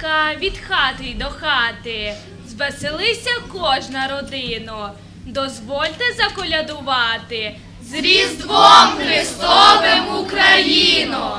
колядка від хати й до хати. Звеселися кожна родино, дозвольте заколядувати з Різдвом Христовим Україно.